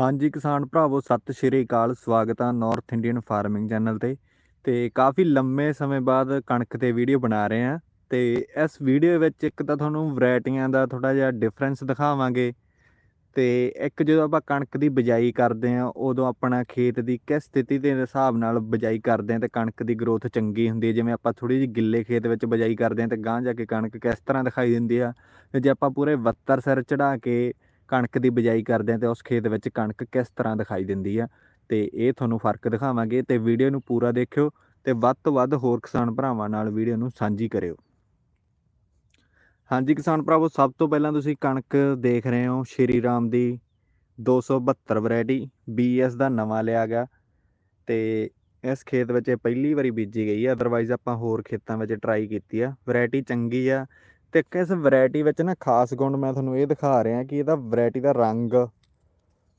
ਹਾਂਜੀ ਕਿਸਾਨ ਭਰਾਵੋ, ਸਤਿ ਸ਼੍ਰੀ ਅਕਾਲ, ਸਵਾਗਤ ਆ ਨਾਰਥ ਇੰਡੀਅਨ ਫਾਰਮਿੰਗ ਚੈਨਲ ਤੇ। ਤੇ ਕਾਫੀ ਲੰਮੇ ਸਮੇਂ ਬਾਅਦ ਕਣਕ ਤੇ ਵੀਡੀਓ ਬਣਾ ਰਹੇ ਆ। ਤੇ ਇਸ ਵੀਡੀਓ ਵਿੱਚ ਇੱਕ ਤਾਂ ਤੁਹਾਨੂੰ ਵੈਰਾਈਟੀਆਂ ਦਾ ਥੋੜਾ ਜਿਹਾ ਡਿਫਰੈਂਸ ਦਿਖਾਵਾਂਗੇ। ਤੇ ਇੱਕ ਜਦੋਂ ਆਪਾਂ ਕਣਕ ਦੀ ਬਿਜਾਈ ਕਰਦੇ ਆ, ਉਦੋਂ ਆਪਣਾ ਖੇਤ ਦੀ ਕਿਸ ਸਥਿਤੀ ਦੇ ਹਿਸਾਬ ਨਾਲ ਬਿਜਾਈ ਕਰਦੇ ਆ, ਤੇ ਕਣਕ ਦੀ ਗਰੋਥ ਚੰਗੀ ਹੁੰਦੀ ਹੈ ਜਿਵੇਂ ਆਪਾਂ ਥੋੜੀ ਜਿਹੀ ਗਿੱਲੇ ਖੇਤ ਵਿੱਚ ਬਿਜਾਈ ਕਰਦੇ ਆ, ਤੇ ਗਾਂਹ ਜਾ ਕੇ ਕਣਕ ਕਿਸ ਤਰ੍ਹਾਂ ਦਿਖਾਈ ਦਿੰਦੀ ਆ। ਤੇ ਜੇ ਆਪਾਂ ਪੂਰੇ 72 ਸਿਰ ਚੜਾ ਕੇ ਕਣਕ ਦੀ ਬਿਜਾਈ ਕਰਦੇ ਆ ਤੇ ਉਸ ਖੇਤ ਵਿੱਚ ਕਣਕ ਕਿਸ ਤਰ੍ਹਾਂ ਦਿਖਾਈ ਦਿੰਦੀ ਆ, ਤੇ ਇਹ ਤੁਹਾਨੂੰ ਫ਼ਰਕ ਦਿਖਾਵਾਂਗੇ ਤੇ ਵੀਡੀਓ ਨੂੰ ਪੂਰਾ ਦੇਖਿਓ ਤੇ ਵੱਧ ਤੋਂ ਵੱਧ ਹੋਰ ਕਿਸਾਨ ਭਰਾਵਾਂ ਨਾਲ ਵੀਡੀਓ ਨੂੰ ਸਾਂਝੀ ਕਰਿਓ। ਹਾਂਜੀ ਕਿਸਾਨ ਭਰਾਵੋ, ਸਭ ਤੋਂ ਪਹਿਲਾਂ ਤੁਸੀਂ ਕਣਕ ਦੇਖ ਰਹੇ ਹੋ, ਸ਼੍ਰੀ ਰਾਮ ਦੀ 272 ਵੈਰਾਈਟੀ BS ਦਾ ਨਵਾਂ ਲਿਆ ਗਿਆ ਤੇ ਇਸ ਖੇਤ ਵਿੱਚ ਇਹ ਪਹਿਲੀ ਵਾਰੀ ਬੀਜੀ ਗਈ ਹੈ ਅਦਰਵਾਈਜ਼ ਆਪਾਂ ਹੋਰ ਖੇਤਾਂ ਵਿੱਚ ਟਰਾਈ ਕੀਤੀ ਆ। ਵੈਰਾਈਟੀ ਚੰਗੀ ਆ ਤੇ ਕਿਸ ਵੈਰਾਈਟੀ ਵਿੱਚ ਨਾ ਖਾਸ ਗੁਣ ਮੈਂ ਤੁਹਾਨੂੰ ਇਹ ਦਿਖਾ ਰਿਹਾ ਕਿ ਇਹਦਾ ਵੈਰਾਈਟੀ ਦਾ ਰੰਗ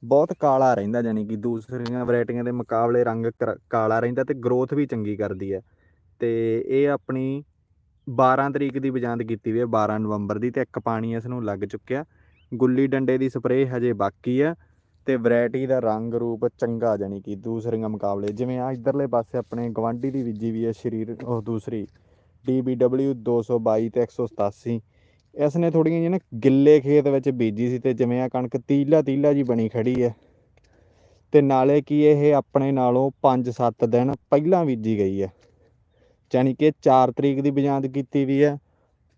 ਬਹੁਤ ਕਾਲਾ ਰਹਿੰਦਾ ਯਾਨੀ ਕਿ ਦੂਸਰੀਆਂ ਵੈਰਾਈਟੀਆਂ ਦੇ ਮੁਕਾਬਲੇ ਰੰਗ ਕਰ- ਕਾਲਾ ਰਹਿੰਦਾ ਤੇ ਗਰੋਥ ਵੀ ਚੰਗੀ ਕਰਦੀ ਹੈ। ਤੇ ਇਹ ਆਪਣੀ 12 ਤਰੀਕ ਦੀ ਬਜਾਂਦ ਕੀਤੀ ਵੀ ਹੈ 12 ਨਵੰਬਰ ਦੀ ਤੇ ਇੱਕ ਪਾਣੀ ਇਸ ਨੂੰ ਲੱਗ ਚੁੱਕਿਆ। ਗੁੱਲੀ ਡੰਡੇ ਦੀ ਸਪਰੇਅ ਹਜੇ ਬਾਕੀ ਆ ਤੇ ਵੈਰਾਈਟੀ ਦਾ ਰੰਗ ਰੂਪ ਚੰਗਾ ਯਾਨੀ ਕਿ ਦੂਸਰੀਆਂ ਮੁਕਾਬਲੇ, ਜਿਵੇਂ ਆ ਇਧਰਲੇ ਪਾਸੇ ਆਪਣੇ ਗਵਾਂਢੀ ਦੀ ਬੀਜੀ ਵੀ ਹੈ, ਸ਼ਰੀਰ, ਉਹ ਦੂਸਰੀ DBW 222 ਤੇ 187 ਇਸ ਨੇ ਥੋੜੀਆਂ ਜਿਹੀਆਂ ਨਾ ਗਿੱਲੇ ਖੇਤ ਵਿੱਚ ਬੀਜੀ ਸੀ ਤੇ ਜਿਵੇਂ ਆ ਕਣਕ ਤੀਲਾ ਤੀਲਾ ਜੀ ਬਣੀ ਖੜੀ ਹੈ। ਤੇ ਨਾਲੇ ਕੀ ਇਹ ਆਪਣੇ ਨਾਲੋਂ 5-7 ਦਿਨ ਪਹਿਲਾਂ ਬੀਜੀ ਗਈ ਹੈ। ਯਾਨੀ ਕਿ 4 ਤਰੀਕ ਦੀ ਬਜਾਂਦ ਕੀਤੀ ਵੀ ਹੈ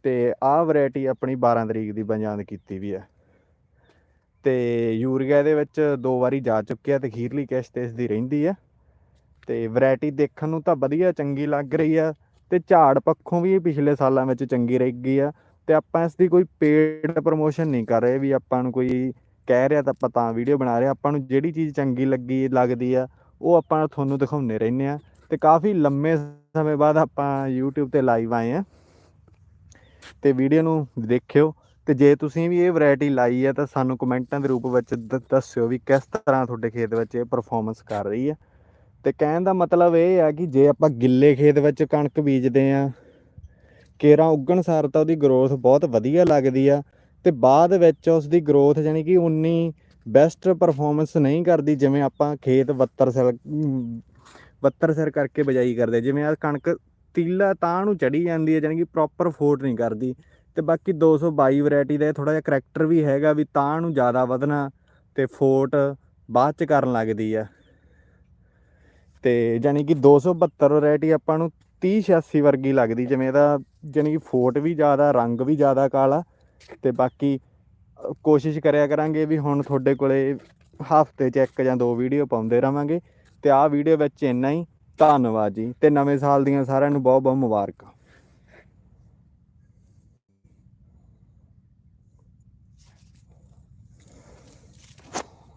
ਤੇ ਆਹ ਵੈਰਾਈਟੀ ਆਪਣੀ 12 ਤਰੀਕ ਦੀ ਬਜਾਂਦ ਕੀਤੀ ਵੀ ਹੈ। ਤੇ ਯੂਰੀਆ ਦੇ ਵਿੱਚ ਦੋ ਵਾਰੀ ਜਾ ਚੁੱਕਿਆ ਤੇ ਖੀਰਲੀ ਕਿਸ਼ਤ ਇਸ ਦੀ ਰਹਿੰਦੀ ਹੈ। ਤੇ ਵੈਰਾਈਟੀ ਦੇਖਣ ਨੂੰ ਤਾਂ ਵਧੀਆ ਚੰਗੀ ਲੱਗ ਰਹੀ ਆ ਤੇ ਝਾੜ ਪੱਖੋਂ ਵੀ ਪਿਛਲੇ ਸਾਲਾਂ ਵਿੱਚ ਚੰਗੀ ਰਹੀ ਗਈ ਆ, ਤੇ ਆਪਾਂ ਇਸ ਦੀ ਕੋਈ ਪੇਡ ਪ੍ਰੋਮੋਸ਼ਨ ਨਹੀਂ ਕਰ ਰਹੇ ਵੀ ਆਪਾਂ ਨੂੰ ਕੋਈ ਕਹਿ ਰਿਹਾ ਤਾਂ ਆਪਾਂ ਤਾਂ ਵੀਡੀਓ ਬਣਾ ਰਹੇ ਆਪਾਂ ਨੂੰ ਜਿਹੜੀ ਚੀਜ਼ ਚੰਗੀ ਲੱਗੀ, ਲੱਗਦੀ ਆ, ਉਹ ਆਪਾਂ ਤੁਹਾਨੂੰ ਦਿਖਾਉਂਦੇ ਰਹਿੰਦੇ ਆ ਤੇ ਕਾਫੀ ਲੰਮੇ ਸਮੇਂ ਬਾਅਦ ਆਪਾਂ YouTube ਤੇ ਲਾਈਵ ਆਏ ਆ ਤੇ ਵੀਡੀਓ ਨੂੰ ਦੇਖਿਓ, ਤੇ ਜੇ ਤੁਸੀਂ ਵੀ ਇਹ ਵੈਰਾਈਟੀ ਲਾਈ ਹੈ ਤਾਂ ਸਾਨੂੰ ਕਮੈਂਟਾਂ ਦੇ ਰੂਪ ਵਿੱਚ ਦ- ਦੱਸਿਓ ਵੀ ਕਿਸ ਤਰ੍ਹਾਂ ਤੁਹਾਡੇ ਖੇਤ ਵਿੱਚ ਇਹ ਪਰਫਾਰਮੈਂਸ ਕਰ ਰਹੀ ਹੈ ਤੇ ਕਹਿਣ ਦਾ ਮਤਲਬ ਇਹ ਆ ਕਿ ਜੇ ਆਪਾਂ ਗਿੱਲੇ ਖੇਤ ਵਿੱਚ ਕਣਕ ਬੀਜਦੇ ਆ ਕੇਰਾਂ ਉੱਗਣ ਸਾਰ ਤਾਂ ਉਹਦੀ ਗਰੋਥ ਬਹੁਤ ਵਧੀਆ ਲੱਗਦੀ ਆ ਤੇ ਬਾਅਦ ਵਿੱਚ ਉਸ ਦੀ ਗਰੋਥ ਜਾਨੀ ਕਿ ਉਨੀ ਬੈਸਟ ਪਰਫਾਰਮੈਂਸ ਨਹੀਂ ਕਰਦੀ ਜਿਵੇਂ ਆਪਾਂ ਖੇਤ 72 ਸਿਰ 72 ਸਿਰ ਕਰਕੇ ਬਜਾਈ ਕਰਦੇ। ਜਿਵੇਂ ਆ ਕਣਕ ਤੀਲਾ ਤਾਂ ਨੂੰ ਚੜੀ ਜਾਂਦੀ ਹੈ ਜਾਨੀ ਕਿ ਪ੍ਰੋਪਰ ਫੋਟ ਨਹੀਂ ਕਰਦੀ। ਤੇ ਬਾਕੀ 222 ਵੈਰਾਈਟੀ ਦਾ ਥੋੜਾ ਜਿਹਾ ਕਰੈਕਟਰ ਵੀ ਹੈਗਾ ਵੀ ਤਾਂ ਨੂੰ ਜ਼ਿਆਦਾ ਵਧਣਾ ਤੇ ਫੋਟ ਬਾਅਦ ਚ ਕਰਨ ਲੱਗਦੀ ਆ। ਤੇ ਜਾਨੀ ਕਿ 272 ਵੈਰਾਈਟੀ ਆਪਾਂ ਨੂੰ 30 86 ਵਰਗੀ ਲੱਗਦੀ, ਜਿਵੇਂ ਇਹਦਾ ਜਾਨੀ ਕਿ ਫੋਟ ਵੀ ਜ਼ਿਆਦਾ, ਰੰਗ ਵੀ ਜ਼ਿਆਦਾ ਕਾਲਾ ਤੇ ਬਾਕੀ ਕੋਸ਼ਿਸ਼ ਕਰਿਆ ਕਰਾਂਗੇ ਵੀ ਹੁਣ ਤੁਹਾਡੇ ਕੋਲੇ ਹਫ਼ਤੇ 'ਚ ਇੱਕ ਜਾਂ ਦੋ ਵੀਡੀਓ ਪਾਉਂਦੇ ਰਵਾਂਗੇ। ਤੇ ਆਹ ਵੀਡੀਓ ਵਿੱਚ ਇੰਨਾ ਹੀ। ਧੰਨਵਾਦ ਜੀ। ਤੇ ਨਵੇਂ ਸਾਲ ਦੀਆਂ ਸਾਰਿਆਂ ਨੂੰ ਬਹੁਤ ਬਹੁਤ ਮੁਬਾਰਕਾਂ।